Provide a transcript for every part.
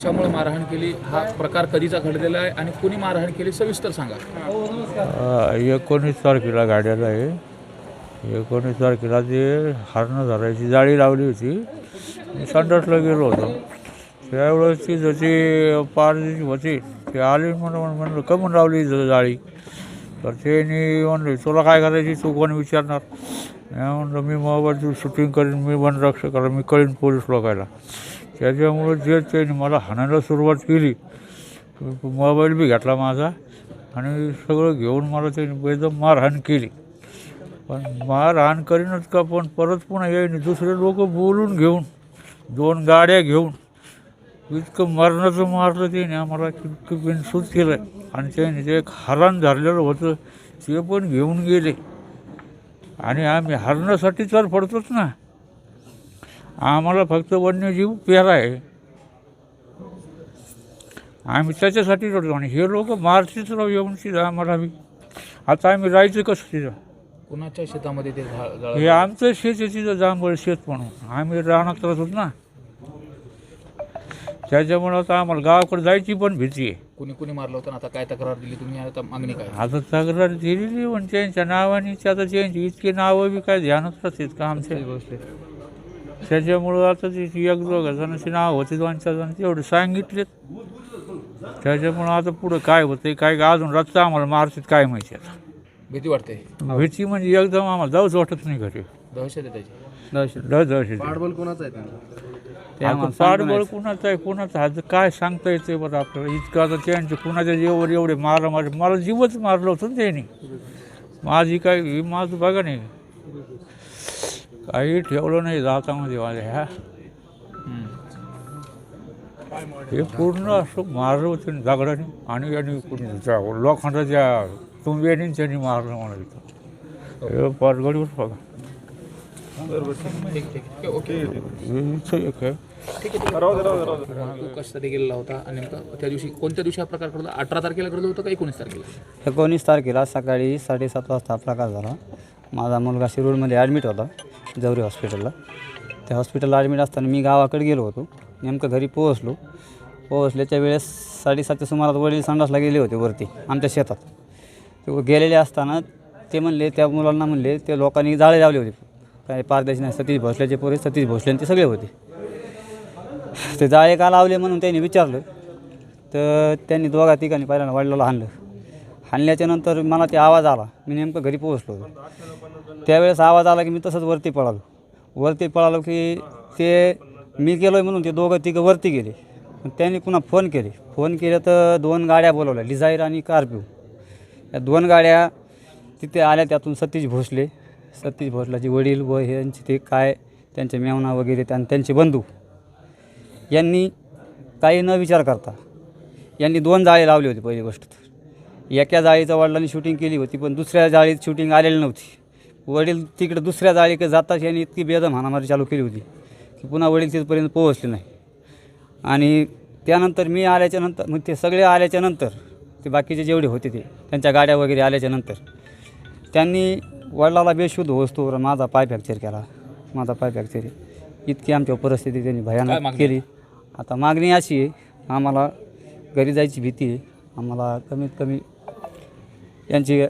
त्यामुळे मारहाण केली हा प्रकार कधीचा घडलेला आहे आणि कुणी मारहाण केली सविस्तर सांगा. एकोणीस तारखेला गाड्याला आहे. एकोणीस तारखेला ते हरणं धरायची जाळी लावली होती. मी संडासला गेलो होतो. त्यावेळेस ती जशी पारची होती ते आली म्हणून म्हणलं कमून लावली जाळी. तर त्यांनी म्हणले तुला काय करायची? तू कोण विचारणार? म्हणलं मी मोबाईलची शूटिंग करीन मी वनरक्षक करा मी कळीन पोलीस लोकायला. त्याच्यामुळं जे त्यांनी मला हाणायला सुरुवात केली मोबाईल बी घेतला माझा आणि सगळं घेऊन मला त्यांनी एकदम मारहाण केली. पण मारहाण करीनच का पण परत पुन्हा येईन दुसरे लोक बोलून घेऊन दोन गाड्या घेऊन इतकं मरणाचं मारलं त्याने आम्हाला इतकं बिनसूत केलं. आणि त्याने ते एक हरण झालेलं होतं ते पण घेऊन गेले. आणि आम्ही हरण्यासाठी तर पडतोच ना. आम्हाला फक्त वन्यजीव प्यारा आहे. आम्ही त्याच्यासाठी रडतो आणि हे लोक मारतीच राहू येऊन तिथं आम्हाला बी आता आम्ही राहायचं कसं तिथं? कुणाच्या शेतामध्ये ते झा- हे? आमचं शेत आहे तिथं जांभळ शेत म्हणून. आम्ही राहणार होत ना. त्याच्यामुळं आता आम्हाला गावाकडे जायची पण भीती आहे. कुणी कुणी मारलं होतं आणि आता काय तक्रार दिली तुम्ही? आता मागणी काय? आता तक्रार दिलेली पण त्यांच्या नावाने ते आता त्यांची इतकी नावं बी काय ध्यानात राहतात का आमच्या? त्याच्यामुळं आता ती एक दोघं जणांची नाव होती दोन चार जण तेवढे सांगितलेत. त्याच्यामुळं आता पुढं काय होतं काय अजून रस्ता आम्हाला मारतात काय माहिती आता. भीती वाटते. भीती म्हणजे एकदम आम्हाला जाऊच वाटत नाही घरी. दहशत आहे त्याची. ड- दहशत. पाठबळ कोणाचं आहे त्यांचं? आता पाठबळ कुणाचं आहे कुणाचं आहे? आता काय सांगता येते बरं आपल्याला? इतकं आता त्यांचे कुणाच्या जीवावर एवढे मारा मार मला जीवच मारलं होतं ना त्यांनी. माझी काय ही माझं बघा नाही. काही ठेवलं नाही जातामध्ये माझ्या ह्या हे पूर्ण असं मारलं होतं दगडाने आणि यांनी कोणी त्या लोखंडाच्या तुंब्याने त्यांनी मारलं मला इथं. हे पारगडीवर बघा. हे कशासाठी गेलेला होता नेमका त्या दिवशी कोणत्या दिवशी हा प्रकार घडला? अठरा तारखेला घडलं होतं का एकोणीस तारखेला? एकोणीस तारखेला सकाळी साडेसात वाजता हा प्रकार झाला. माझा मुलगा शिरूरमध्ये ॲडमिट होता. जवरी हॉस्पिटलला. त्या हॉस्पिटलला ॲडमिट असताना मी गावाकडे गेलो होतो. नेमकं घरी पोहोचलो. पोहोचल्याच्या वेळेस साडेसातच्या सुमारात वडील संडासला गेले होते वरती आमच्या शेतात. ते गेलेले असताना ते म्हणले त्या मुलांना म्हणले ते लोकांनी जाळे लावले होते. काय पारदेशी नाही सतीश भोसल्याचे पोरे सतीश भोसले आणि ते सगळे होते. ते जाळे का लावले म्हणून त्यांनी विचारलं. तर त्यांनी दोघा तिघांनी पहिल्यांदा वडिलाला आणलं हाणल्याच्यानंतर मला ते आवाज आला. मी नेमकं घरी पोहोचलो. होतो त्यावेळेस आवाज आला की मी तसंच वरती पळालो. वरती पळालो की ते मी गेलो आहे म्हणून ते दोघं तिघं वरती गेले. त्यांनी पुन्हा फोन केले. फोन केले तर दोन गाड्या बोलवल्या. डिझायर आणि कार्पिओ या दोन गाड्या तिथे आल्या. त्यातून सतीश भोसले. सतीश भोसलाचे वडील व यांचे ते काय त्यांचे मेवना वगैरे त्यां त्यांचे बंधू. यांनी काही न विचार करता यांनी दोन जाळे लावली होती पहिली गोष्ट. तर एका जाळीचं वडिलांनी शूटिंग केली होती पण दुसऱ्या जाळीत शूटिंग आलेली नव्हती. वडील तिकडे दुसऱ्या जाळीकडे जाताच यांनी इतकी बेदम हाणामारी चालू केली होती की पुन्हा वडील तिथपर्यंत पोहोचले नाही. आणि त्यानंतर मी आल्याच्यानंतर मग ते सगळे आल्याच्यानंतर ते बाकीचे जेवढे होते ते त्यांच्या गाड्या वगैरे आल्याच्यानंतर त्यांनी वडिलाला बेशुद्ध वस्तूवर माझा पाय फ्रॅक्चर केला. माझा पाय फ्रॅक्चर इतकी आमच्या परिस्थिती त्यांनी भयानक? केली. आता मागणी अशी आहे आम्हाला घरी जायची भीती आहे. आम्हाला कमीत कमी यांची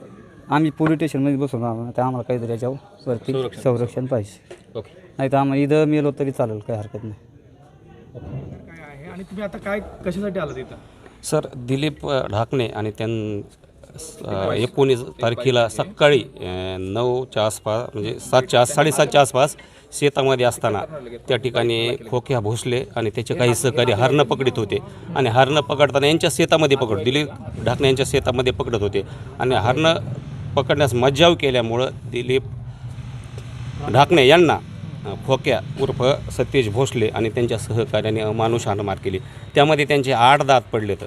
आम्ही पोलीस स्टेशनमध्ये बसून आहोत तर आम्हाला काहीतरी याच्यावर वरती संरक्षण. संरक्षण पाहिजे. ओके. नाही तर आम्हाला इथं मेलो तरी चालेल काही हरकत नाही. काय आहे? आणि तुम्ही आता काय कशासाठी आलात इथं? सर दिलीप अ, ढाकणे आणि त्यां एकोणीस तारखेला सकाळी अ, नऊच्या आसपास म्हणजे सातच्या आस साडेसातच्या आसपास शेतामध्ये असताना त्या ठिकाणी खोक्या भोसले आणि त्याचे काही सहकारी हरणं पकडत होते. आणि हरणं पकडताना यांच्या शेतामध्ये पकड दिलीप ढाकणे यांच्या शेतामध्ये पकडत होते. आणि हरणं पकडण्यास मज्जाव केल्यामुळं दिलीप ढाकणे यांना खोक्या उर्फ सतीश भोसले आणि त्यांच्या सहकार्याने अमानुष हाणमार केली. त्यामध्ये त्यांचे आठ दात पडलेत.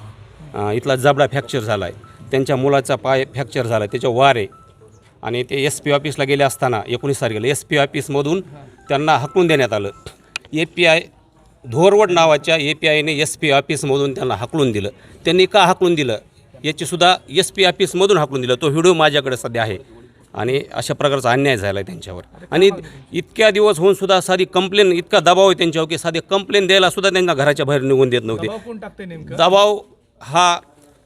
इथला जबडा फ्रॅक्चर झाला आहे त्यांच्या मुलाचा पाय फ्रॅक्चर झाला आहे त्याच्या वारे. आणि ते एस पी ऑफिसला गेले असताना एकोणीस तारखेला एस पी ऑफिसमधून त्यांना हकलून देण्यात आलं. ए पी आय धोरवड नावाच्या ए पी आयने एस पी ऑफिसमधून त्यांना हकलून दिलं. त्यांनी का हकलून दिलं? याचीसुद्धा एस पी ऑफिसमधून हकलून दिलं. तो व्हिडिओ माझ्याकडे सध्या आहे. आणि अशा प्रकारचा अन्याय झाला आहे त्यांच्यावर. आणि इतक्या दिवस होऊन सुद्धा साधी कंप्लेन इतका दबाव आहे त्यांच्यावर की साधी कंप्लेन द्यायला सुद्धा त्यांना घराच्या बाहेर निघून देत नव्हते. दबाव हा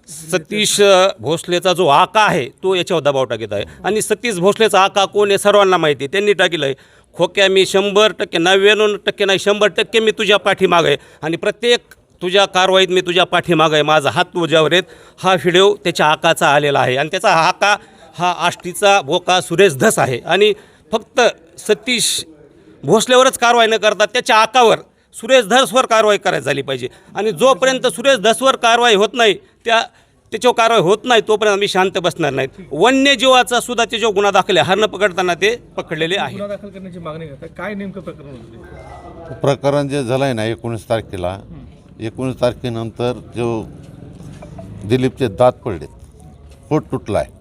सतीश भोसलेचा जो आका आहे तो याच्यावर दबाव टाकीत आहे. आणि सतीश भोसलेचा आका कोण आहे सर्वांना माहिती आहे. त्यांनी टाकलं आहे खोक्या मी शंभर टक्के नव्याण्णव टक्के नाही शंभर टक्के मी तुझ्या पाठीमाग आहे. आणि प्रत्येक तुझ्या कारवाईत मी तुझ्या पाठीमाग आहे. माझा हात तुझ्यावर आहेत हा व्हिडिओ त्याच्या आकाचा आलेला आहे. आणि त्याचा आका हा आष्टीचा बोका सुरेश धस आहे. आणि फक्त सतीश भोसलेवरच कारवाई न करता त्याच्या आकावर सुरेश धसवर कारवाई करायची झाली पाहिजे. आणि जोपर्यंत सुरेश धसवर कारवाई होत नाही त्या त्याच्यावर कारवाई होत नाही तोपर्यंत आम्ही शांत बसणार नाहीत. वन्यजीवाचा सुद्धा त्याच्यावर गुन्हा दाखल आहे हरण पकडताना ते पकडलेले आहे गुन्हा दाखल करण्याची मागणी करता. काय नेमकं प्रकरण होतं? प्रकरण जे झालं आहे ना एकोणीस तारखेला एकोणीस तारखेनंतर जो दिलीपचे दात पडलेत पोट तुटला आहे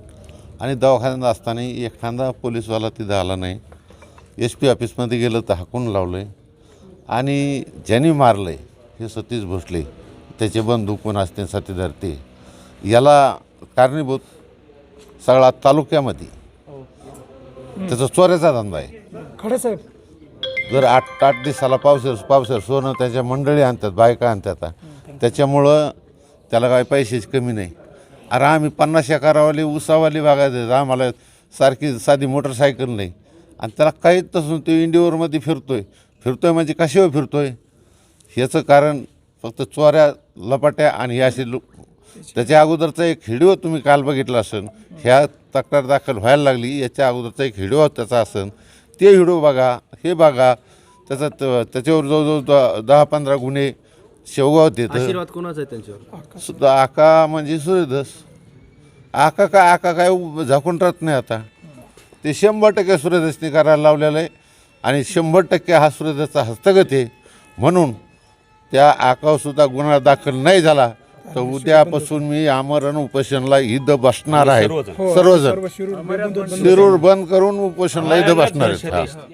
आणि दवाखान्यात असताना एखादा पोलीसवाला तिथं आला नाही. एस पी ऑफिसमध्ये गेलं तर हाकून लावलं आहे आणि ज्यांनी मारलं आहे हे सतीश भोसले त्याचे बंधू कोण असते साथीदार ते याला कारणीभूत सगळा तालुक्यामध्ये. त्याचा चोऱ्याचा धंदा आहे. खडे साहेब. जर आठ आठ दिवसाला पावसर पावसर सोनं त्याच्या मंडळी आणतात बायका आणतात. त्याच्यामुळं त्याला काय पैशाची कमी नाही. अरे आम्ही पन्नास एकरावाली उसावाली बागायचे आम्हाला सारखी साधी मोटरसायकल नाही. आणि त्याला काहीच नसून तो इंडिओरमध्ये फिरतोय. फिरतोय म्हणजे कशावर फिरतोय? ह्याचं कारण फक्त चोऱ्या लपाट्या आणि हे असे लो त्याच्या अगोदरचा एक व्हिडिओ तुम्ही काल बघितला असेल ह्या तक्रार दाखल व्हायला लागली. याच्या अगोदरचा एक व्हिडिओ त्याचा असेल ते व्हिडिओ बघा हे बघा. त्याचा त- त्याच्यावर जवळजवळ द- दहा पंधरा गुन्हे शेवगावात येतं. आशीर्वाद कोणाचा आहे त्यांच्यावर? सुद्धा आका म्हणजे सूर्यधस आका काय आका काय झाकून राहत नाही आता. ते शंभर टक्के सूर्यधसने करायला लावलेलं आहे. आणि शंभर टक्के हा सूर्यधसचा हस्तगत आहे. म्हणून त्या आकावर सुद्धा गुन्हा दाखल नाही झाला तर उद्यापासून मी आमरण उपोषणला इथं बसणार आहे. सर्वजण. सर्व शिरूर बंद करून उपोषणला इथं बसणार आहेत. हा.